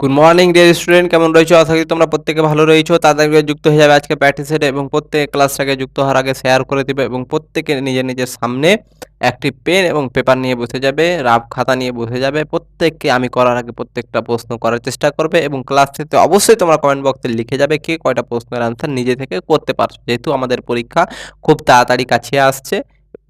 Good morning dear student কেমন রয়েছো? আশা করি তোমরা প্রত্যেকে ভালো রয়েছো। তাদেরকে যুক্ত হয়ে যাবে আজকে প্র্যাকটিসের এবং প্রত্যেক ক্লাসটাকে যুক্ত হওয়ার আগে শেয়ার করে দিবে এবং প্রত্যেকে নিজের নিজের সামনে একটি পেন এবং পেপার নিয়ে বসে যাবে, রাফ খাতা নিয়ে বসে যাবে। প্রত্যেককে আমি করার আগে প্রত্যেকটা প্রশ্ন করার চেষ্টা করবে এবং ক্লাস থেকে অবশ্যই তোমরা কমেন্ট বক্সে লিখে যাবে কে কয়টা প্রশ্নের আনসার নিজে থেকে করতে পারছ। যেহেতু আমাদের পরীক্ষা খুব তাড়াতাড়ি কাছে আসছে,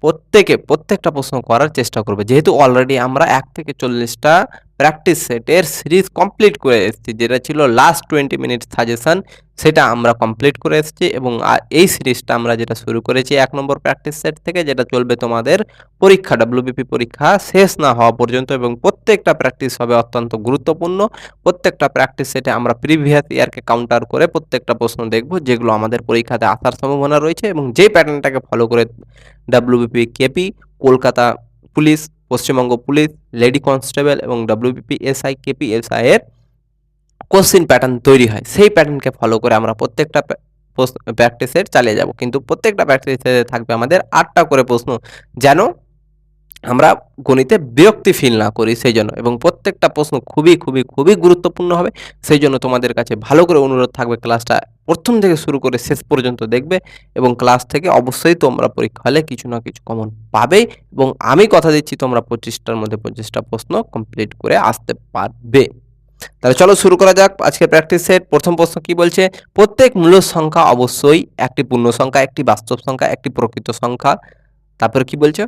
প্রত্যেকে প্রত্যেকটা প্রশ্ন করার চেষ্টা করবে। যেহেতু অলরেডি আমরা এক থেকে চল্লিশটা প্র্যাকটিস সেটের সিরিজ কমপ্লিট করে এসেছি, যেটা ছিল লাস্ট টোয়েন্টি মিনিট সাজেশন সেটা আমরা কমপ্লিট করে এসেছি এবং এই সিরিজটা আমরা যেটা শুরু করেছি এক নম্বর প্র্যাকটিস সেট থেকে, যেটা চলবে তোমাদের পরীক্ষা ডাব্লিউবিপি পরীক্ষা শেষ না হওয়া পর্যন্ত এবং প্রত্যেকটা প্র্যাকটিস হবে অত্যন্ত গুরুত্বপূর্ণ। প্রত্যেকটা প্র্যাকটিস সেটে আমরা প্রিভিয়াস ইয়ারকে কাউন্টার করে প্রত্যেকটা প্রশ্ন দেখব, যেগুলো আমাদের পরীক্ষাতে আসার সম্ভাবনা রয়েছে এবং যে প্যাটার্নটাকে ফলো করে WBP KP Kolkata police Paschimbanga police, lady constable এবং ডাব্লিউবিপি এসআই কেপি এসআই এর কোশ্চিন প্যাটার্ন তৈরি হয়। সেই প্যাটার্নকে ফলো করে আমরা প্রত্যেকটা প্র্যাকটিসের চালিয়ে যাব। কিন্তু প্রত্যেকটা প্র্যাকটিসে থাকবে আমাদের আটটা করে প্রশ্ন। যেন আমরা গণিতে বিরক্তি ফিল না করি সেই জন্য এবং প্রত্যেকটা প্রশ্ন খুবই খুবই খুবই গুরুত্বপূর্ণ হবে। সেই জন্য তোমাদের কাছে ভালো করে অনুরোধ থাকবে ক্লাসটা প্রথম থেকে শুরু করে শেষ পর্যন্ত দেখবে এবং ক্লাস থেকে অবশ্যই তোমরা পরীক্ষা হলে কিছু না কিছু কমন পাবে এবং আমি কথা দিচ্ছি তোমরা পঁচিশটার মধ্যে পঁচিশটা প্রশ্ন কমপ্লিট করে আসতে পারবে। তাহলে চলো শুরু করা যাক। আজকে প্র্যাকটিস সেট প্রথম প্রশ্ন কি বলছে? প্রত্যেক মূল সংখ্যা অবশ্যই একটি পূর্ণ সংখ্যা, একটি বাস্তব সংখ্যা, একটি প্রকৃত সংখ্যা। তারপরে কি বলছে?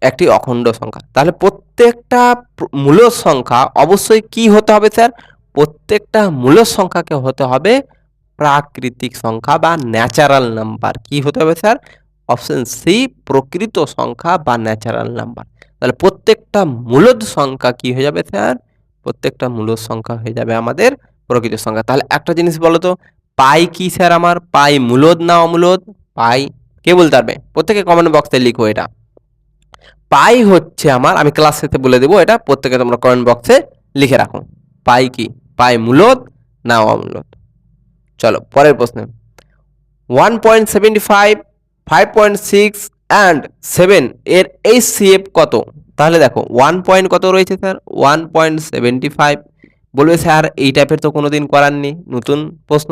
একটি অখণ্ড সংখ্যা। তাহলে প্রত্যেকটা প্র- মূল সংখ্যা অবশ্যই কি হতে হবে স্যার? প্রত্যেকটা মূল সংখ্যাকে হতে হবে প্রাকৃতিক সংখ্যা বা ন্যাচারাল নাম্বার কি হতে হবে স্যার? অপশন সি প্রকৃত সংখ্যা বা ন্যাচারাল নাম্বার তাহলে প্রত্যেকটা মূলদ সংখ্যা কি হয়ে যাবে স্যার? প্রত্যেকটা মূলদ সংখ্যা হয়ে যাবে আমাদের প্রকৃত সংখ্যা। তাহলে একটা জিনিস বলো তো, পাই কি স্যার আমার? পাই মূলদ না অমূলদ? পাই কে বলতে পারবে? প্রত্যেকে কমেন্ট বক্সে লিখো এটা। পাই হচ্ছে আমার, আমি ক্লাস শেষে বলে দেবো এটা, প্রত্যেকে তোমরা কমেন্ট বক্সে লিখে রাখো। পাই কি? পাই মূলত না অমূলত চলো, পরের প্রশ্নে। One point seventy five five point six and seven এর এই সিএফ কত? তাহলে দেখো ওয়ান পয়েন্ট কত রয়েছে sir one point seventy five বলবে স্যার এই টাইপের তো কোনো দিন করার নেই, নতুন প্রশ্ন।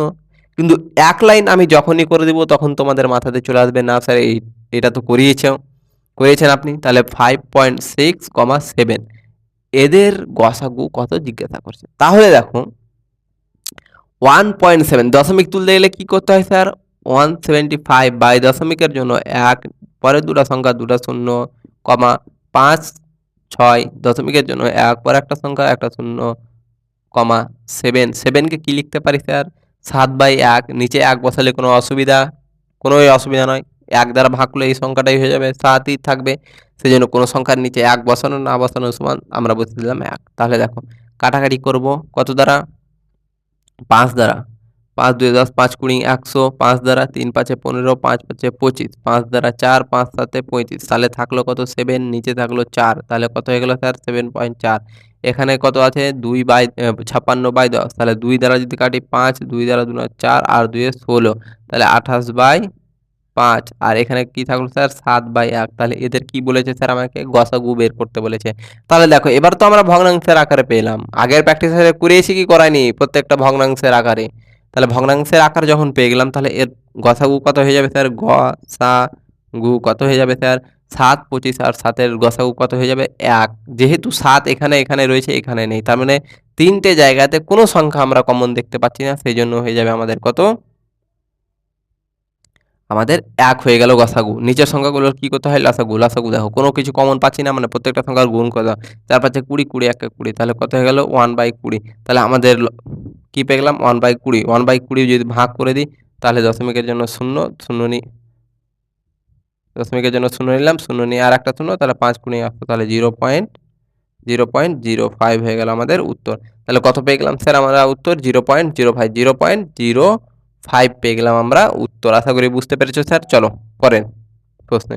কিন্তু এক লাইন আমি যখনই করে দেবো, তখন তোমাদের মাথাতে চলে আসবে, না স্যার এই, এটা তো করিয়েছ। করেছেন আপনি, তাহলে five point six comma seven এদের গসাগু কত জিজ্ঞাসা করছে? তাহলে দেখো ওয়ান পয়েন্ট সেভেন দশমিক তুলতে গেলে কী করতে হয় sir? One seventy five by দশমিকের জন্য এক পরে দুটা সংখ্যা দুটা শূন্য কমা পাঁচ, ছয়, দশমিকের জন্য এক পরে একটা সংখ্যা একটা শূন্য কমা সেভেন সেভেনকে কী লিখতে পারি স্যার? সাত বাই এক, নিচে এক বসালে কোনো অসুবিধা, কোনোই অসুবিধা নয়। এক দ্বারা ভাগ করলে এই সংখ্যাটাই হয়ে যাবে। সাতই থাকবে সেই জন্য কোনো সংখ্যার নিচে এক বসানো, না বসানো সমান আমরা বসে দিলাম এক। তাহলে দেখো, কাটাকাটি করব কত দ্বারা? পাঁচ দ্বারা। পাঁচ দুই দশ, পাঁচ কুড়ি, একশো, পাঁচ দ্বারা তিন পাঁচে পনেরো, পাঁচ পাঁচে পঁচিশ, পাঁচ দ্বারা চার, পাঁচ সাতে পঁয়ত্রিশ। তাহলে থাকল কত? সেভেন নিচে থাকল চার। তাহলে কত হয়ে গেলো স্যার সেভেন পয়েন্ট চার। এখানে কত আছে? দুই বাই ছাপ্পান্ন বাই দশ। তাহলে দুই দ্বারা যদি কাটি পাঁচ, দুই দ্বারা দু চার, আর দুয়ে ষোলো। তাহলে আঠাশ বাই পাঁচ। আর এখানে কি থাকল স্যার? সাত বাই এক। তাহলে এদের কি বলেছে স্যার? আমাকে গসাগু বের করতে বলেছে। তাহলে দেখো, এবার তো আমরা ভগ্নাংশের আকারে পেলাম। আগের প্র্যাকটিসে করিয়েছি কি করায়নি? প্রত্যেকটা ভগ্নাংশের আকারে। তাহলে ভগ্নাংশের আকার যখন পেয়ে গেলাম, তাহলে এর গসাগু কত হয়ে যাবে স্যার? গ, সা, গু কত হয়ে যাবে স্যার? সাত, পঁচিশ। আর সাতের গসাগু কত হয়ে যাবে? এক। যেহেতু সাত এখানে এখানে রয়েছে, এখানে নেই। তার মানে তিনটে জায়গাতে কোনো সংখ্যা আমরা কমন দেখতে পাচ্ছি না। সেই জন্য হয়ে যাবে আমাদের কত? আমাদের এক হয়ে গেল গসাগু নিচের সংখ্যাগুলোর কি করতে হয়? লাসাগু। লাসাগু দেখো, কোনো কিছু কমন পাচ্ছি না মানে প্রত্যেকটা সংখ্যার গুণ কত চার পাঁচে কুড়ি কুড়ি এক এক কুড়ি, তাহলে কত হয়ে গেল? ওয়ান বাই কুড়ি। তাহলে আমাদের কী পেয়ে গেলাম? ওয়ান বাই কুড়ি। ওয়ান বাই কুড়ি যদি ভাগ করে দিই, তাহলে দশমিকের জন্য শূন্য শূন্য নি দশমিকের জন্য শূন্য নিলাম, শূন্য নিয়ে আর একটা শূন্য, তাহলে পাঁচ কুড়ি আসতো তাহলে zero point zero point zero five হয়ে গেল আমাদের উত্তর। তাহলে কত পেয়ে গেলাম? স্যার, আমরা উত্তর zero point zero five zero point zero five পেয়ে গেলাম আমরা উত্তর। আশা করি বুঝতে পেরেছ স্যার। চলো পরেন প্রশ্নে।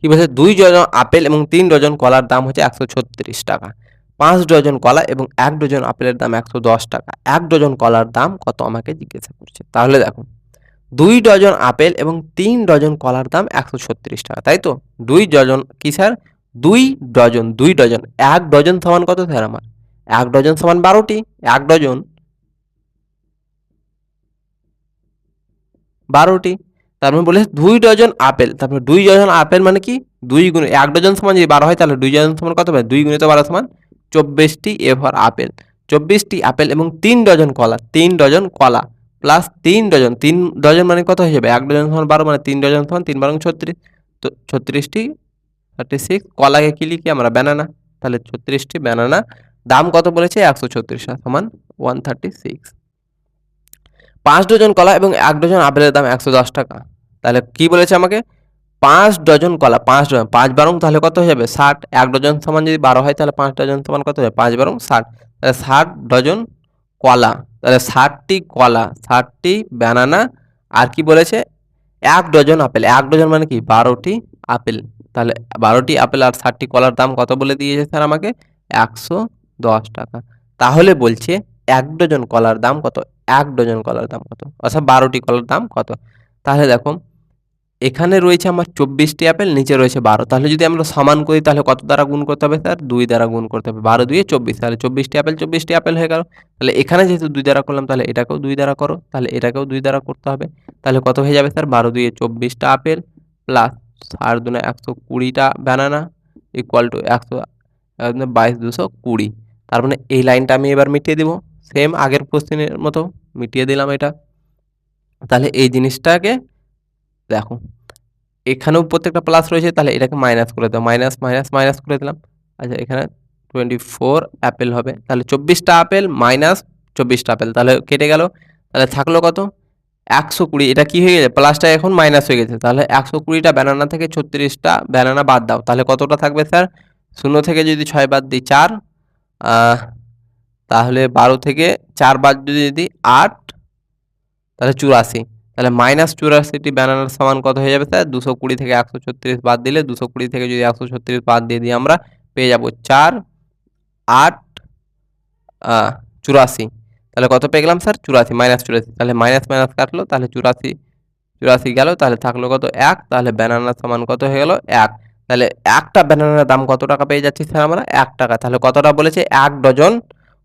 কি বলছে? দুই ডজন আপেল এবং তিন ডজন কলার দাম হচ্ছে একশো ছত্রিশ টাকা। পাঁচ ডজন কলা এবং এক ডজন আপেলের দাম একশো দশ টাকা। এক ডজন কলার দাম কত? আমাকে জিজ্ঞাসা করছে। তাহলে দেখো। দুই ডজন আপেল এবং তিন ডজন কলার দাম একশো ছত্রিশ টাকা, তাই তো? দুই ডজন কি স্যার? দুই ডজন দুই ডজন, এক ডজন সমান কত স্যার আমার? এক ডজন সমান বারোটি, এক ডজন বারোটি, তারপরে বলে দুই ডজন আপেল, তারপরে দুই ডজন আপেল মানে কি? দুই গুণ, এক ডজন সমান যদি বারো হয় তাহলে দুই ডজন সমান কত হবে? দুই গুণিত বারো সমান চব্বিশটি এভার আপেল, চব্বিশটি আপেল এবং তিন ডজন কলা, তিন ডজন কলা। প্লাস তিন ডজন তিন ডজন মানে কত যাবে? এক ডজন সমান বারো মানে তিন ডজন সমান তিন বারং ছত্রিশ। তো ছত্রিশটি থার্টি সিক্স কলাকে কি লিখি আমরা? ব্যানানা তাহলে ছত্রিশটি ব্যানানা দাম কত বলেছে? একশো ছত্রিশ সমান ওয়ান থার্টি সিক্স পাঁচ ডজন কলা এবং এক ডজন আপেলের দাম একশো দশ টাকা। তাহলে কি বলেছে আমাকে? পাঁচ ডজন কলা, পাঁচ ডজন, পাঁচ বারং তাহলে কত হয়ে যাবে? ষাট। এক ডজন সমান যদি বারো হয় তাহলে পাঁচ ডজন সমান কত হবে পাঁচ বারং ষাট। তাহলে ষাট ডজন কলা। তাহলে ষাটটি কলা, ষাটটি ব্যানানা আর কি বলেছে? এক ডজন আপেল এক ডজন মানে কি? বারোটি আপেল তাহলে বারোটি আপেল আর ষাটটি কলার দাম কত বলে দিয়েছে স্যার আমাকে? একশো দশ টাকা। তাহলে বলছে এক ডজন কলার দাম কত? এক ডজন কলার দাম কত? অর্থাৎ বারোটি কলার দাম কত? তাহলে দেখো এখানে রয়েছে আমার চব্বিশটি আপেল নিচে রয়েছে বারো। তাহলে যদি আমরা সমান করি, তাহলে কত দ্বারা গুণ করতে হবে স্যার? দুই দ্বারা গুণ করতে হবে। বারো দুয়ে চব্বিশ। তাহলে চব্বিশটি অ্যাপেল চব্বিশটি অ্যাপেল হয়ে গেল। তাহলে এখানে যেহেতু দুই দ্বারা করলাম, তাহলে এটাকেও দুই দ্বারা করো। তাহলে এটাকেও দুই দ্বারা করতে হবে। তাহলে কত হয়ে যাবে স্যার? বারো দুয়ে চব্বিশটা আপেল প্লাস ষাট দুনে একশো কুড়িটা ব্যানানা ইকুয়াল টু একশো বাইশ দুশো কুড়ি। তার মানে এই লাইনটা আমি এবার মিটিয়ে দেবো। সেম আগের কোশ্চেনের মতো মিটিয়ে দিলাম এটা। তাহলে এই জিনিসটাকে দেখো, এখানেও প্রত্যেকটা প্লাস রয়েছে, তাহলে এটাকে মাইনাস করে দাও। মাইনাস মাইনাস মাইনাস করে দিলাম। আচ্ছা এখানে টোয়েন্টি ফোর অ্যাপেল হবে। তাহলে চব্বিশটা আপেল মাইনাস চব্বিশটা আপেল তাহলে কেটে গেল। তাহলে থাকল কত? একশো কুড়ি। এটা কি হয়ে গেছে? প্লাসটা এখন মাইনাস হয়ে গেছে। তাহলে একশো কুড়িটা ব্যানানা থেকে ছত্রিশটা ব্যানানা বাদ দাও। তাহলে কতটা থাকবে স্যার শূন্য থেকে যদি ছয় বাদ দিই চার তাহলে বারো থেকে চার বাদ যদি দিই আট, তাহলে চুরাশি। তাহলে মাইনাস চুরাশিটি ব্যানানার সমান কত হয়ে যাবে স্যার দুশো কুড়ি থেকে একশো ছত্রিশ বাদ দিলে দুশো কুড়ি থেকে যদি একশো ছত্রিশ বাদ দিয়ে দিই আমরা, পেয়ে যাব চার, আট চুরাশি। তাহলে কত পেয়ে গেলাম স্যার চুরাশি মাইনাস চুরাশি। তাহলে মাইনাস মাইনাস কাটলো, তাহলে চুরাশি চুরাশি গেল, তাহলে থাকল কত এক, তাহলে ব্যানানার সমান কত হয়ে গেল এক। তাহলে একটা ব্যানানার দাম কত টাকা পেয়ে যাচ্ছি স্যার আমরা? এক টাকা। তাহলে কতটা বলেছে? এক ডজন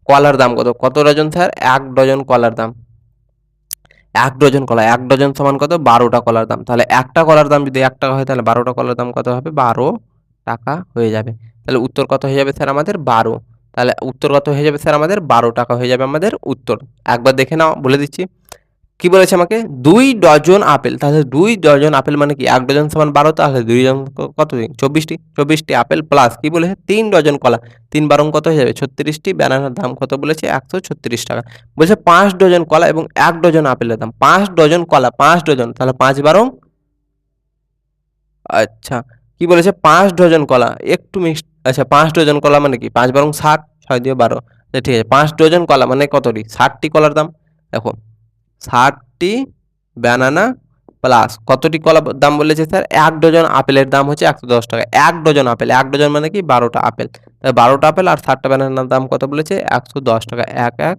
কলার দাম কত? কত ডজন স্যার এক ডজন কলার দাম। এক ডজন কলা, এক ডজন সমান কত? বারোটা কলার দাম। তাহলে একটা কলার দাম যদি এক টাকা হয়, তাহলে বারোটা কলার দাম কত হবে? বারো টাকা হয়ে যাবে। তাহলে উত্তর কত হয়ে যাবে স্যার আমাদের? বারো। তাহলে উত্তর কত হয়ে যাবে স্যার আমাদের? বারো টাকা হয়ে যাবে আমাদের উত্তর। একবার দেখে নাও, বলে দিচ্ছি। কি বলেছে আমাকে? দুই ডজন আপেল। তাহলে দুই ডজন আপেল মানে কি? এক ডজন সমান বারো, তাহলে দুই ডজন কত চব্বিশটি? চব্বিশটি আপেল প্লাস কি বলেছে? তিন ডজন কলা। তিন বারং কত হয়ে যাবে? ছত্রিশটি। ব্যানানার দাম কত বলেছে? একশো ছত্রিশ টাকা। বলছে পাঁচ ডজন কলা এবং এক ডজন আপেলের দাম। পাঁচ ডজন কলা, পাঁচ ডজন। তাহলে পাঁচ বারং? আচ্ছা। কি বলেছে? পাঁচ ডজন কলা। একটু মিক্স আচ্ছা পাঁচ ডজন কলা মানে কি? পাঁচ বারং ষাট, ছয় দিয়ে বারো। ঠিক আছে, পাঁচ ডজন কলা মানে কতটি? ষাটটি কলার দাম। দেখো। ষাটটি ব্যানানা প্লাস কতটি কলা দাম বলেছে স্যার এক ডজন আপেলের দাম হচ্ছে একশো দশ টাকা। এক ডজন আপেল। এক ডজন মানে কি? বারোটা আপেল। বারোটা আপেল আর ষাটটা ব্যানানার দাম কত বলেছে? একশো দশ টাকা। এক এক,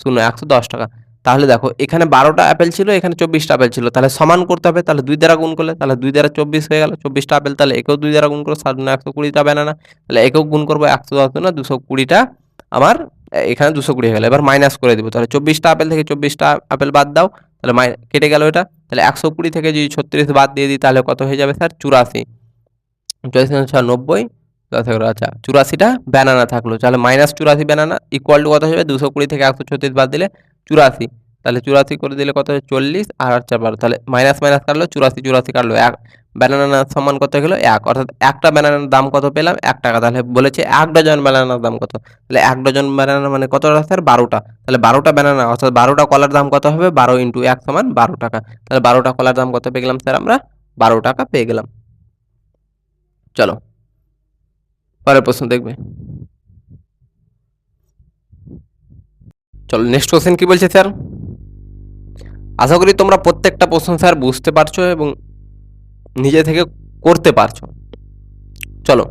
শূন্য, একশো দশ টাকা। তাহলে দেখো, এখানে বারোটা আপেল ছিল, এখানে চব্বিশটা আপেল ছিল। তাহলে সমান করতে হবে, তাহলে দুই দ্বারা গুণ করলে, তাহলে দুই দ্বারা চব্বিশ হয়ে গেল, চব্বিশটা আপেল, তাহলে একেও দুই দ্বারা গুণ করো সাত একশো কুড়িটা ব্যানানা তাহলে একেও গুণ করব একশো দশ না দুশো কুড়িটা আমার এখানে দুশো কুড়ি হয়ে গেল। এবার মাইনাস করে দেবো। তাহলে চব্বিশটা আপেল থেকে চব্বিশটা আপেল বাদ দাও। তাহলে মাই কেটে গেল এটা। তাহলে একশো কুড়ি থেকে যদি ছত্রিশ বাদ দিয়ে দিই, তাহলে কত হয়ে যাবে স্যার চুরাশি। চল্লিশ ছয় নব্বই। দশ এগারো আচ্ছা চুরাশিটা ব্যানানা থাকল। তাহলে মাইনাস চুরাশি ব্যানানা ইকুয়াল টু কত হয়ে যাবে? দুশো কুড়ি থেকে একশো ছত্রিশ বাদ দিলে চুরাশি। তাহলে চুরাশি করে দিলে কত হয় চল্লিশ। আর চার বারো। তাহলে মাইনাস মাইনাস কাটলো, চুরাশি চুরাশি কাটলো। এক ব্যানানার সমান কত গেলো এক। অর্থাৎ একটা ব্যানানার দাম কত পেলাম? এক টাকা। তাহলে বলেছে এক ডজন ব্যানানার দাম কত? তাহলে এক ডজন ব্যানানা মানে কত স্যার বারোটা। তাহলে বারোটা ব্যানানা অর্থাৎ বারোটা কলার দাম কত হবে? বারো ইন্টু এক সমান বারো টাকা। তাহলে বারোটা কলার দাম কত পেয়ে গেলাম স্যার আমরা? বারো টাকা পেয়ে গেলাম। চলো। পরের প্রশ্ন দেখবে। চলো নেক্সট কোশ্চেন কি বলছে স্যার আশা করি তোমরা প্রত্যেকটা প্রশ্ন স্যার বুঝতে পারছ এবং নিজে থেকে করতে পারছ। চলো।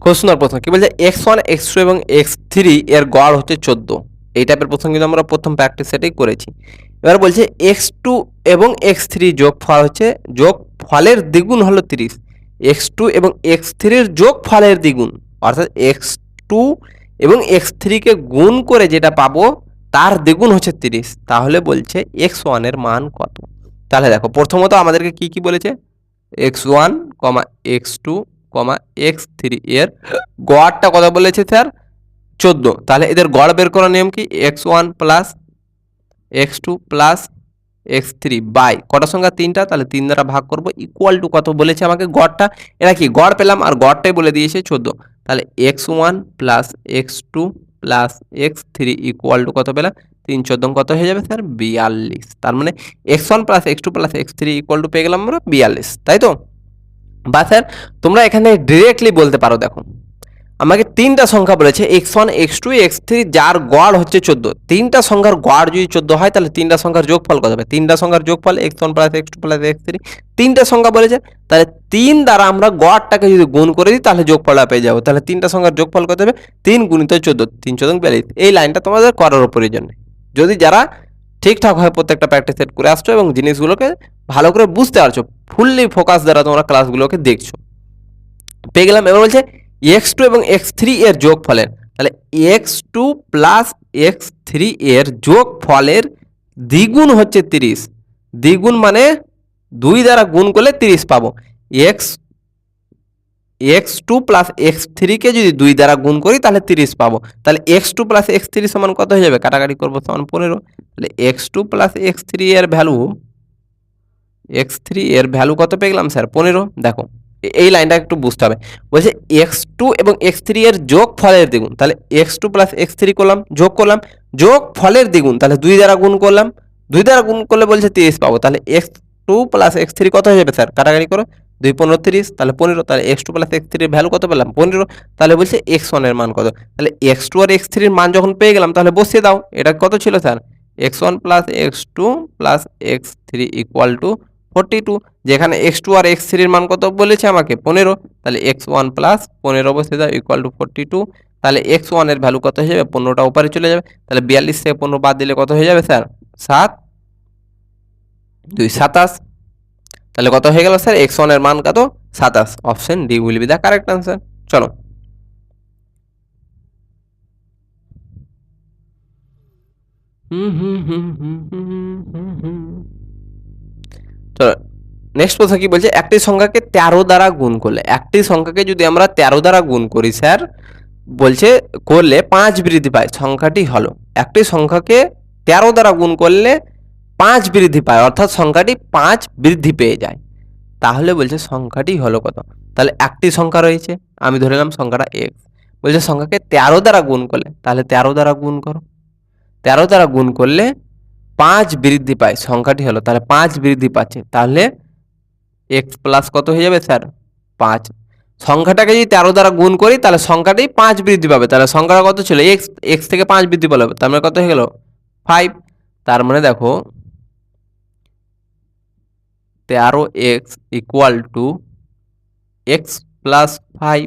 কোশ্চেন প্রশ্ন কি বলছে? এক্স ওয়ান এক্স টু এবং এক্স থ্রি এর গড় হচ্ছে চোদ্দ। এই টাইপের প্রশ্ন কিন্তু আমরা প্রথম প্র্যাকটিস সেটাই করেছি। এবার বলছে এক্স টু এবং এক্স থ্রি যোগ ফল হচ্ছে, যোগ ফলের দ্বিগুণ হলো তিরিশ। এক্স টু এবং এক্স থ্রির যোগ ফলের দ্বিগুণ। অর্থাৎ এক্স টু এবং এক্স থ্রিকে গুণ করে যেটা পাবো, তার দ্বিগুণ হচ্ছে তিরিশ। তাহলে বলছে এক্স ওয়ানের মান কত? তাহলে দেখো, প্রথমত আমাদেরকে কি কি বলেছে? X one comma X two comma X three এর গড়টা কত বলেছে স্যার? চোদ্দ। তাহলে এদের গড় বের করার নিয়ম কি? X one plus X two plus X three by কটা সংখ্যা? তিনটা। তাহলে তিন দ্বারা ভাগ করব ইকুয়াল টু কত বলেছে আমাকে গড়টা? এটা কি? গড় পেলাম আর গড়টাই বলে দিয়েছে চোদ্দ। তাহলে X one plus X two plus X three equal to কত পেলাম? তিন চোদ্দ কত হয়ে যাবে স্যার? বিয়াল্লিশ। তার মানে x one plus x two plus x three equal to পেয়ে গেলাম আমরা বিয়াল্লিশ, তাই তো? বা স্যার, তোমরা এখানে ডিরেক্টলি বলতে পারো, দেখো। আমাকে তিনটা সংখ্যা বলেছে, x one, x two, x three, যার গড় হচ্ছে চোদ্দ। তিনটা সংখ্যার গড় যদি চোদ্দ হয়, তাহলে তিনটা সংখ্যার যোগফল কত হবে? তিনটা সংখ্যার যোগফল x one plus x two plus x three. তিনটা সংখ্যা বলেছে, তাহলে তিন দ্বারা আমরা গড়টাকে যদি গুণ করে দিই, তাহলে যোগফলটা পেয়ে যাব। তাহলে তিনটা সংখ্যার যোগফল কত হবে? তিন গুণিত চোদ্দ, তিন চোদ্দ বিয়াল্লিশ। এই লাইনটা তোমাদের করার প্রয়োজন নেই যদি যারা ঠিকঠাকভাবে প্রত্যেকটা প্র্যাকটিস সেট করে আসছো এবং জিনিসগুলোকে ভালো করে বুঝতে পারছ ফুললি ফোকাস দ্বারা তোমরা ক্লাসগুলোকে দেখছ। পেয়ে গেলাম, এবার বলছে এক্স টু এবং এক্স থ্রি এর যোগ ফলের তাহলে x two plus x three এর যোগ ফলের দ্বিগুণ হচ্ছে তিরিশ। দ্বিগুণ মানে দুই দ্বারা গুণ করলে তিরিশ পাবো। X x two plus x থ্রিকে যদি দুই দ্বারা গুণ করি, তাহলে তিরিশ পাবো। তাহলে x two plus x three সমান কত হয়ে যাবে? কাটাকাটি করব সমান পনেরো। তাহলে x two plus x three এর ভ্যালু এক্স থ্রি এর ভ্যালু কত পেয়ে গেলাম স্যার? পনেরো। দেখো এই লাইনটা একটু বুঝতে হবে। বলছে এক্স টু এবং এক্স থ্রি এর যোগ ফলের দ্বিগুণ। তাহলে x two plus x three করলাম, যোগ করলাম। যোগ ফলের দ্বিগুণ, তাহলে দুই দ্বারা গুণ করলাম। দুই দ্বারা গুণ করলে বলছে তিরিশ পাবো। তাহলে x two plus x three কত হয়ে যাবে স্যার? কাটাকাটি করো। দুই পনেরো তিরিশ, তাহলে পনেরো, তাহলে এক্স টু প্লাস এক্স থ্রির ভ্যালু কত পেলাম? পনেরো, তাহলে বলছে এক্স ওয়ানের মান কত? তাহলে এক্স টু আর এক্স থ্রির মান যখন পেয়ে গেলাম, তাহলে বসিয়ে দাও, এটা কত ছিল sir? X one plus x two plus x three equal to forty two যেখানে এক্স টু আর এক্স থ্রির মান কত বলেছে আমাকে? পনেরো, তাহলে এক্স ওয়ান প্লাস পনেরো বসিয়ে দাও ইকুয়াল টু ফোরটি টু তাহলে এক্স ওয়ানের ভ্যালু কত হয়ে যাবে? পনেরোটা উপরে চলে যাবে, তাহলে বিয়াল্লিশ থেকে পনেরো বাদ দিলে কত হয়ে যাবে স্যার? সাত, দুই সাতাশ তাহলে কত হয়ে গেল, স্যার? এক্স ওয়ানের মান কত? সাতাশ। Option D will be the correct answer চলো। চলো। নেক্সট কথা কি বলছে? একটি সংখ্যাকে তেরো দ্বারা গুণ করলে, একটি সংখ্যাকে যদি আমরা তেরো দ্বারা গুণ করি, স্যার, বলছে, করলে পাঁচ বৃদ্ধি পায়। সংখ্যাটি হলো, একটি সংখ্যাকে তেরো দ্বারা গুণ করলে পাঁচ বৃদ্ধি পায়, অর্থাৎ সংখ্যাটি পাঁচ বৃদ্ধি পেয়ে যায়। তাহলে বলছে সংখ্যাটি হলো কত? তাহলে একটি সংখ্যা রয়েছে, আমি ধরে নিলাম সংখ্যাটা এক্স বলছে সংখ্যাকে তেরো দ্বারা গুণ করলে, তাহলে তেরো দ্বারা গুণ করো। তেরো দ্বারা গুণ করলে পাঁচ বৃদ্ধি পায়, সংখ্যাটি হলো, তাহলে পাঁচ বৃদ্ধি পাচ্ছে। তাহলে এক্স প্লাস কত হয়ে যাবে স্যার পাঁচ। সংখ্যাটাকে যদি তেরো দ্বারা গুণ করি, তাহলে সংখ্যাটি পাঁচ বৃদ্ধি পাবে। তাহলে সংখ্যাটা কত ছিল? এক্স এক্স থেকে পাঁচ বৃদ্ধি পাবে তার মানে কত হয়ে গেল? ফাইভ তার মানে দেখো তেরো x equal to x plus five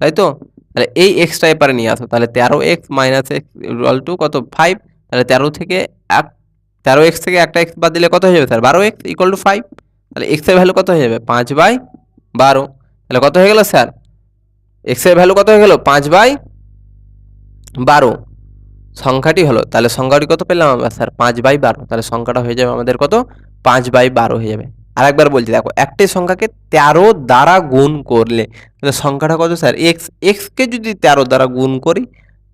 তাই তো তাহলে এই এক্সটা এপারে নিয়ে আসো। তাহলে তেরো x minus x equal to কত? ফাইভ তাহলে তেরো থেকে এক, তেরো এক্স থেকে একটা এক্স বাদ দিলে কত হয়ে যাবে? স্যার বারো এক্স ইকুয়াল টু ফাইভ তাহলে এক্সের ভ্যালু কত হয়ে যাবে? পাঁচ বাই বারো। তাহলে কত হয়ে গেল স্যার? এক্সের ভ্যালু কত হয়ে গেল? পাঁচ বাই বারো। সংখ্যাটি হলো, তাহলে সংখ্যাটি কত পেলাম আমরা, স্যার? পাঁচ বাই বারো। তাহলে সংখ্যাটা হয়ে যাবে আমাদের কত? পাঁচ বাই বারো হয়ে যাবে। আরেকবার বলছি, দেখো একটি সংখ্যাকে তেরো দ্বারা গুণ করলে, তাহলে সংখ্যাটা কত স্যার? এক্স এক্সকে যদি তেরো দ্বারা গুণ করি,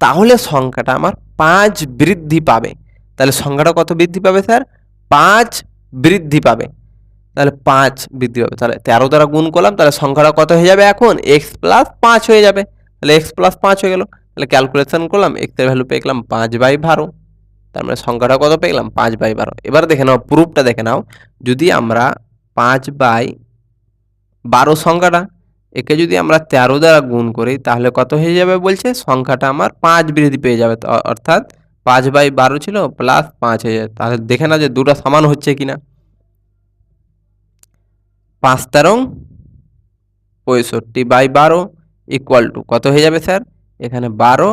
তাহলে সংখ্যাটা আমার পাঁচ বৃদ্ধি পাবে। তাহলে সংখ্যাটা কত বৃদ্ধি পাবে স্যার? পাঁচ বৃদ্ধি পাবে। তাহলে পাঁচ বৃদ্ধি পাবে। তাহলে তেরো দ্বারা গুণ করলাম, তাহলে সংখ্যাটা কত হয়ে যাবে এখন? এক্স প্লাস পাঁচ হয়ে যাবে। তাহলে এক্স প্লাস পাঁচ হয়ে গেল। তাহলে ক্যালকুলেশন করলাম এক্সের ভ্যালু পেয়ে গেলাম পাঁচ বাই বারো। তার মানে সংখ্যাটা কত পেয়ে গেলাম পাঁচ বাই বারো। এবার দেখে নাও, প্রুফটা দেখে নাও। যদি আমরা পাঁচ বাই বারো সংখ্যাটা, একে যদি আমরা তেরো দ্বারা গুণ করি, তাহলে কত হয়ে যাবে বলছে? সংখ্যাটা আমার পাঁচ বৃদ্ধি পেয়ে যাবে। অর্থাৎ পাঁচ বাই বারো ছিল প্লাস পাঁচ হয়ে যাবে। তাহলে দেখে না যে দুটো সমান হচ্ছে কিনা। পাঁচ তেরো পঁয়ষট্টি বাই বারো ইকুয়াল টু কত হয়ে যাবে স্যার? এখানে বারো,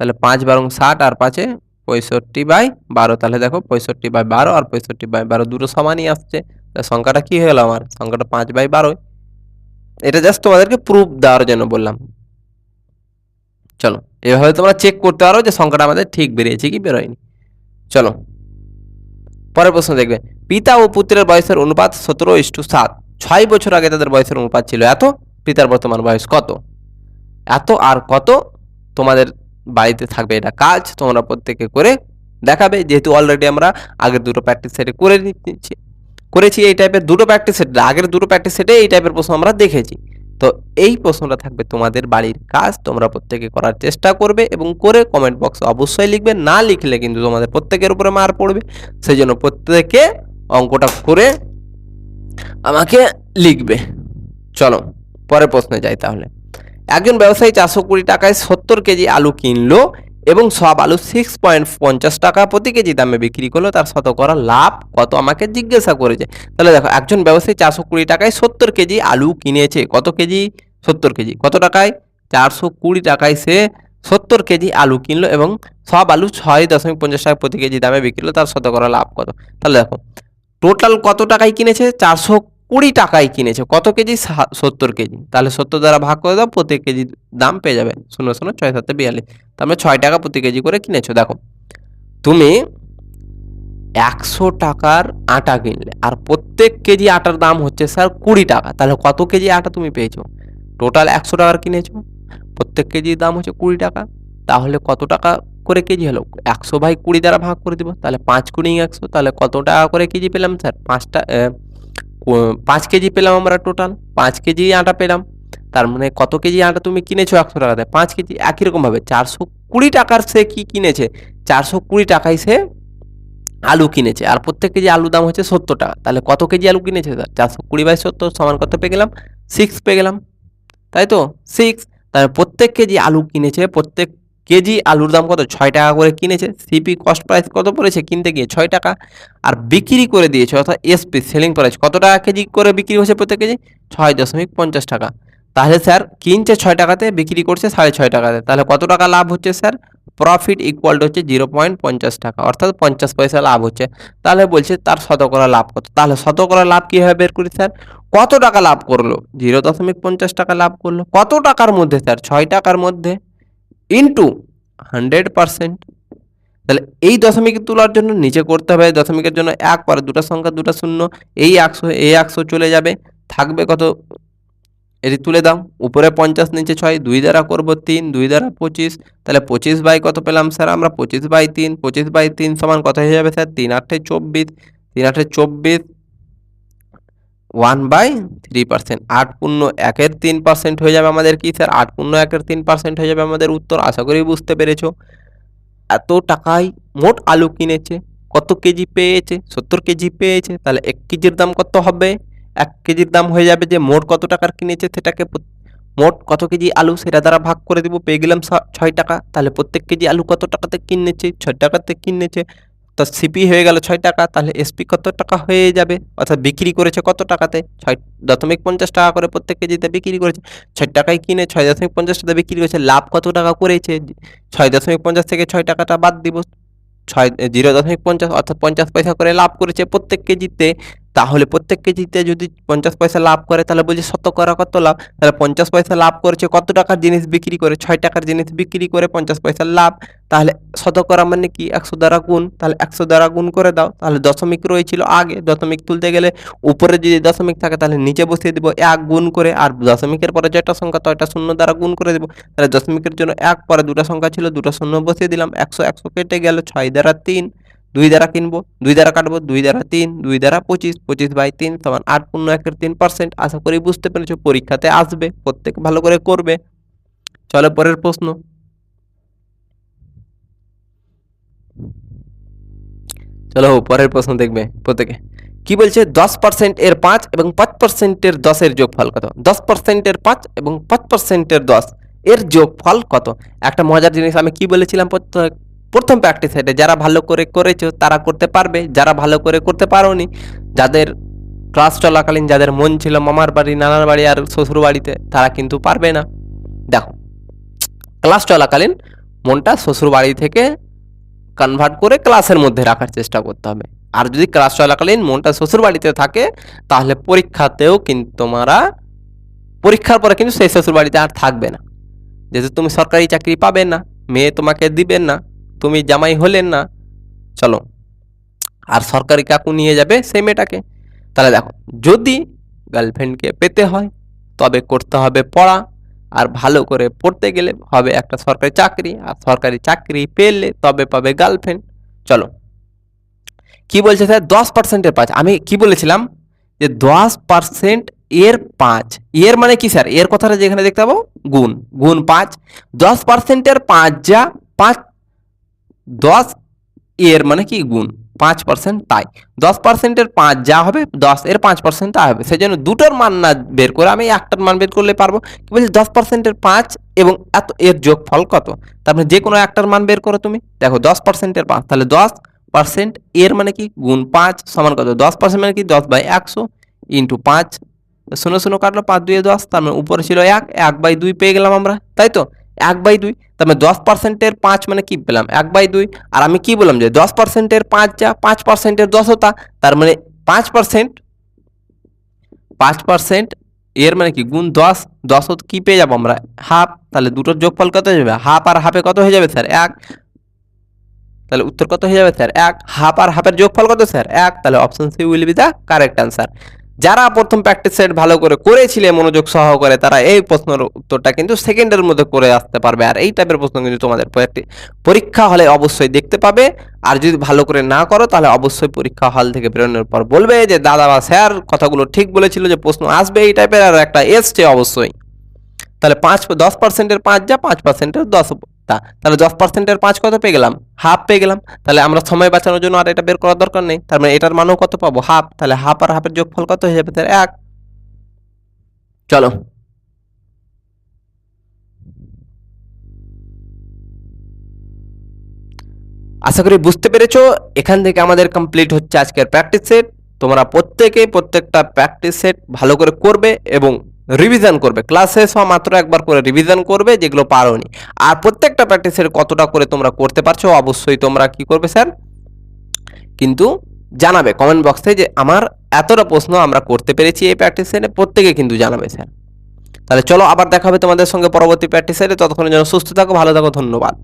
তাহলে পাঁচ বারো ষাট আর পাঁচে পঁয়ষট্টি বাই বারো। তাহলে দেখো পঁয়ষট্টি বাই বারো আর পঁয়ষট্টি বাই বারো দুটো সমানই আসছে। সংখ্যাটা কি গেল আমার? সংখ্যাটা পাঁচ বাই বারোই এটা জাস্ট তোমাদেরকে প্রুফ দেওয়ার জন্য বললাম। চলো, এভাবে তোমরা চেক করতে পারো যে সংখ্যাটা আমাদের ঠিক বেরিয়েছে কি বেরোয়নি। চলো, পরের প্রশ্ন দেখবে। পিতা ও পুত্রের বয়সের অনুপাত সতেরো ইস্টু সাত। ছয় বছর আগে তাদের বয়সের অনুপাত ছিল এত, পিতার বর্তমান বয়স কত? এত আর কত? তোমাদের বাড়িতে থাকবে এটা কাজ তোমরা প্রত্যেকে করে দেখাবে। যেহেতু অলরেডি আমরা আগের দুটো প্র্যাকটিস সেটে করে নিচ্ছি। করেছি এই টাইপের দুটো প্র্যাকটিস সেট আগের দুটো প্র্যাকটিস সেটে এই টাইপের প্রশ্ন আমরা দেখেছি। তো এই প্রশ্নটা থাকবে তোমাদের বাড়ির কাজ, তোমরা প্রত্যেকে করার চেষ্টা করবে এবং করে কমেন্ট বক্সে অবশ্যই লিখবে। না লিখলে কিন্তু তোমাদের প্রত্যেকের উপরে মার পড়বে। সেই জন্য প্রত্যেকে অঙ্কটা করে আমাকে লিখবে। চলো, পরের প্রশ্নে যাই তাহলে। একজন ব্যবসায়ী চারশো কুড়ি টাকায় সত্তর কেজি আলু কিনলো এবং সব আলু সিক্স পয়েন্ট পঞ্চাশ টাকা প্রতি কেজি দামে বিক্রি করল। তার শতকরা লাভ কত আমাকে জিজ্ঞাসা করেছে। তাহলে দেখো, একজন ব্যবসায়ী চারশো কুড়ি টাকায় সত্তর কেজি আলু কিনেছে। কত কেজি? সত্তর কেজি। কত টাকায়? চারশো কুড়ি টাকায় সে সত্তর কেজি আলু কিনলো এবং সব আলু ছয় দশমিক পঞ্চাশ টাকা প্রতি কেজি দামে বিক্রি করল। তার শতকরা লাভ কত? তাহলে দেখো টোটাল কত টাকায় কিনেছে? চারশো কুড়ি টাকায় কিনেছে। কত কেজি? সত্তর কেজি। তাহলে সত্তর দ্বারা ভাগ করে দাও, প্রতি কেজি দাম পেয়ে যাবে শূন্য শূন্য ছয় সাতে বিয়াল্লিশ। তার মানে ছয় টাকা প্রতি কেজি করে কিনেছো। দেখো, তুমি একশো টাকার আটা কিনলে, আর প্রত্যেক কেজি আটার দাম হচ্ছে স্যার কুড়ি টাকা। তাহলে কত কেজি আটা তুমি পেয়েছ? টোটাল একশো টাকার কিনেছো। প্রত্যেক কেজির দাম হচ্ছে কুড়ি টাকা। তাহলে কত টাকা করে কেজি হলো? একশো বাই কুড়ি দ্বারা ভাগ করে দিব। তাহলে পাঁচ কুড়ি একশো। তাহলে কত টাকা করে কেজি পেলাম স্যার? পাঁচটা পাঁচ কেজি পেলাম আমরা টোটাল পাঁচ কেজি আটা পেলাম। তার মানে কত কেজি আটা তুমি কিনেছো একশো টাকাতে? পাঁচ কেজি একই রকমভাবে চারশো কুড়ি টাকার সে কি কিনেছে? চারশো কুড়ি টাকায় সে আলু কিনেছে, আর প্রত্যেক কেজি আলুর দাম হচ্ছে সত্তর টাকা। তাহলে কত কেজি আলু কিনেছে? চারশো কুড়ি বাই সত্তর সমান কত পেয়ে গেলাম? সিক্স পেয়ে গেলাম। তাই তো? সিক্স তাহলে প্রত্যেক কেজি আলু কিনেছে, প্রত্যেক কেজি আলুর দাম কত? ছয় টাকা করে কিনেছে। সিপি কস্ট প্রাইস কত পড়েছে? কিনতে গিয়ে ছয় টাকা। আর বিক্রি করে দিয়েছে, অর্থাৎ এসপি সেলিং প্রাইস কত টাকা কেজি করে বিক্রি হচ্ছে প্রত্যেক কেজি? ছয় দশমিক পঞ্চাশ টাকা। তাহলে স্যার, কিনছে ছয় টাকাতে, বিক্রি করছে সাড়ে ছয় টাকাতে। তাহলে কত টাকা লাভ হচ্ছে স্যার? প্রফিট ইকুয়াল হচ্ছে জিরো পয়েন্ট পঞ্চাশ টাকা। অর্থাৎ পঞ্চাশ পয়সা লাভ হচ্ছে। তাহলে বলছে তার শতকরা লাভ কত? তাহলে শতকরা লাভ কীভাবে বের করি স্যার? কত টাকা লাভ করল? জিরো দশমিক পঞ্চাশ টাকা লাভ করল। কত টাকার মধ্যে স্যার? ছয় টাকার মধ্যে। ইন্টু হান্ড্রেড পারসেন্ট তাহলে এই দশমিক তোলার জন্য নিচে করতে হবে। দশমিকের জন্য এক, পরে দুটো সংখ্যা, দুটো শূন্য। এই একশো এই একশো চলে যাবে। থাকবে কত? এটি তুলে দাও। উপরে পঞ্চাশ, নিচে ছয়, দুই দ্বারা করব তিন, দুই দ্বারা পঁচিশ। তাহলে পঁচিশ বাই কত পেলাম স্যার আমরা? পঁচিশ বাই তিন, পঁচিশ বাই তিন সমান কত হয়ে যাবে স্যার? তিন আটে চব্বিশ। তিন আটে চব্বিশ ওয়ান বাই থ্রি পার্সেন্ট। আট পূর্ণ একের তিন পার্সেন্ট হয়ে যাবে আমাদের কি স্যার? আট পূর্ণ একের তিন পার্সেন্ট হয়ে যাবে আমাদের উত্তর। আশা করি বুঝতে পেরেছ। এত টাকায় মোট আলু কিনেছে, কত কেজি পেয়েছে, সত্তর কেজি পেয়েছে, তাহলে এক কেজির দাম কত হবে? এক কেজির দাম হয়ে যাবে যে মোট কত টাকার কিনেছে সেটাকে মোট কত কেজি আলু সেটা দ্বারা ভাগ করে দিব। পেয়ে গেলাম ছয় টাকা। তাহলে প্রত্যেক কেজি আলু কত টাকাতে কিনেছে? ছয় টাকাতে কিনেছে। তো সিপি হয়ে গেল ছয় টাকা, তাহলে এসপি কত টাকা হয়ে যাবে? অর্থাৎ বিক্রি করেছে কত টাকাতে? ছয় দশমিক পঞ্চাশ টাকা করে প্রত্যেক কেজিতে বিক্রি করেছে। ছয় টাকায় কিনে ছয় দশমিক পঞ্চাশ টাকা বিক্রি করেছে, লাভ কত টাকা করেছে? ছয় দশমিক পঞ্চাশ থেকে ছয় টাকাটা বাদ দিব। ছয়, জিরো দশমিক পঞ্চাশ, অর্থাৎ পঞ্চাশ পয়সা করে লাভ করেছে প্রত্যেক কেজিতে। তাহলে প্রত্যেক কেজিতে যদি পঞ্চাশ পয়সা লাভ করে, তাহলে বলছি শতকরা কত লাভ? তাহলে পঞ্চাশ পয়সা লাভ করেছে কত টাকার জিনিস বিক্রি করে? ছয় টাকার জিনিস বিক্রি করে পঞ্চাশ পয়সার লাভ। তাহলে শতকরা মানে কি? একশো দ্বারা গুণ। তাহলে একশো দ্বারা গুণ করে দাও। তাহলে দশমিক রয়েছিল আগে। দশমিক তুলতে গেলে উপরে যদি দশমিক থাকে, তাহলে নিচে বসিয়ে দেবো এক গুণ করে। আর দশমিকের পরে যেটা সংখ্যা এটা শূন্য দ্বারা গুণ করে দেবো। তাহলে দশমিকের জন্য এক, পরে দুটো সংখ্যা ছিল, দুটো শূন্য বসিয়ে দিলাম। একশো একশো কেটে গেল, ছয় দ্বারা তিন। দুই দ্বারা কিনবো, দুই দ্বারা কাটবো, দুই দ্বারা তিন, দুই দ্বারা পঁচিশ পঁচিশ বাই তিন সমান আট পূর্ণ একের তিন পার্সেন্ট আশা করি বুঝতে পেরেছ, পরীক্ষাতে আসবে, প্রত্যেক ভালো করে করবে। চলো পরের প্রশ্ন। চলো পরের প্রশ্ন দেখবে প্রত্যেকে। কি বলছে? দশ পার্সেন্ট এর পাঁচ এবং পাঁচ পার্সেন্টের দশের যোগফল কত? দশ পার্সেন্টের পাঁচ এবং পাঁচ পার্সেন্টের দশ, এর যোগফল কত? একটা মজার জিনিস আমি কি বলেছিলাম প্রত্যেক- প্রথম প্র্যাকটিস সেটে যারা ভালো করে করেছ, তারা করতে পারবে। যারা ভালো করে করতে পারোনি, যাদের ক্লাস চলাকালীন যাদের মন ছিল, মামার বাড়ি, নানার বাড়ি আর শ্বশুর বাড়িতে, তারা কিন্তু পারবে না। দেখো ক্লাস চলাকালীন মনটা শ্বশুর বাড়ি থেকে কনভার্ট করে ক্লাসের মধ্যে রাখার চেষ্টা করতে হবে। আর যদি ক্লাস চলাকালীন মনটা শ্বশুর বাড়িতে থাকে, তাহলে পরীক্ষাতেও কিন্তু তোমরা, পরীক্ষার পরে কিন্তু সেই শ্বশুর বাড়িতে আর থাকবে না। যেহেতু তুমি সরকারি চাকরি পাবে না, মেয়ে তোমাকে দিবেন না। তুমি জামাই হলেন না, চলো। আর সরকারি কাকু নিয়ে যাবে সেই মেয়েটাকে। তাহলে দেখো, যদি গার্লফ্রেন্ডকে পেতে হয়, তবে করতে হবে পড়া, আর ভালো করে পড়তে গেলে হবে একটা সরকারি চাকরি, আর সরকারি চাকরি পেলে তবে পাবে গার্লফ্রেন্ড চলো। কি বলছে স্যার দশ পার্সেন্টের পাঁচ। আমি কি বলেছিলাম? যে দশ পার্সেন্ট এর পাঁচ। এর মানে কি স্যার এর কথাটা যেখানে দেখতে পাবো, গুণ। গুণ পাঁচ। দশ পার্সেন্টের পাঁচ যা পাঁচ দশ এর মানে কি? গুণ পাঁচ পার্সেন্ট তাই। দশ পার্সেন্টের পাঁচ যা হবে, দশ এর পাঁচ পার্সেন্ট তা হবে। সেই জন্য দুটোর মান না বের করে আমি একটার মান বের করলে পারব। কি বলছি? দশ পার্সেন্টের পাঁচ এবং এত এর যোগফল কত? তার মানে যে কোনো একটার মান বের করো তুমি। দেখো দশ পার্সেন্টের পাঁচ, তাহলে দশ পার্সেন্ট এর মানে কি? গুণ পাঁচ সমান কত? দশ পার্সেন্ট মানে কি? দশ বাই একশো ইন্টু পাঁচ। শূন্য শূন্য কাটলো পাঁচ দুই দশ, তার মানে উপরে ছিল এক এক বাই দুই পেয়ে গেলাম আমরা। তাই তো? এক বাই দুই। তার মানে দশ পার্সেন্টের পাঁচ মানে কি পেলাম? এক বাই দুই। আর আমি কি বললাম যে দশ পার্সেন্টের পাঁচ যা, পাঁচ পার্সেন্টের দশতা তার মানে পাঁচ পার্সেন্ট পাঁচ পার্সেন্ট এর মানে কি? গুণ দশ দশ কি পেয়ে যাব আমরা? হাফ। তাহলে দুটোর যোগফল কত হয়ে যাবে? হাফ আর হাফে কত হয়ে যাবে স্যার? এক। তাহলে উত্তর কত হয়ে যাবে স্যার? এক। হাফ আর হাফের যোগফল কত স্যার? এক। তাহলে option C will be the correct answer যারা প্রথম প্র্যাকটিস সেট ভালো করে করেছিলে মনোযোগ সহকারে, তারা এই প্রশ্নের উত্তরটা কিন্তু সেকেন্ডের মধ্যে করে আসতে পারবে। আর এই টাইপের প্রশ্ন কিন্তু তোমাদের পরীক্ষা- হলে অবশ্যই দেখতে পাবে। আর যদি ভালো করে না করো, তাহলে অবশ্যই পরীক্ষা হল থেকে বেরোনোর পর বলবে যে, দাদা বা স্যার কথাগুলো ঠিক বলেছিল যে প্রশ্ন আসবে এই টাইপের আর একটা এসছে অবশ্যই। তাহলে পাঁচ, দশ পার্সেন্টের পাঁচ যা, পাঁচ পার্সেন্টের দশ তা, তাহলে দশ পার্সেন্টের পাঁচ কত পেয়ে গেলাম? হাফ পেয়ে গেলাম। তাহলে আমরা সময় বাঁচানোর জন্য আর এটা বের করার দরকার নেই। তার মানে এটার মানও কত পাবো? হাফ তাহলে হাফ আর হাফের যোগফল কত হয়ে যাবে? তাহলে এক। চলো। আশা করি বুঝতে পেরেছ। এখান থেকে আমাদের কমপ্লিট হচ্ছে আজকের প্র্যাকটিস সেট তোমরা প্রত্যেকে প্রত্যেকটা প্র্যাকটিস সেট ভালো করে করবে এবং রিভিশন করবে। ক্লাস শেষ হওয়া মাত্র একবার করে রিভিশন করবে, যেগুলো পারোনি। আর প্রত্যেকটা প্র্যাকটিসের কতটা করে তোমরা করতে পারছ, অবশ্যই তোমরা কি করবে স্যার কিন্তু জানাবে কমেন্ট বক্সে যে আমার এতটা প্রশ্ন আমরা করতে পেরেছি এই প্র্যাকটিস প্রত্যেকে কিন্তু জানাবে স্যার তাহলে চলো আবার দেখা হবে তোমাদের সঙ্গে পরবর্তী প্র্যাকটিস ততক্ষণের জন্য সুস্থ থাকো, ভালো থাকো, ধন্যবাদ।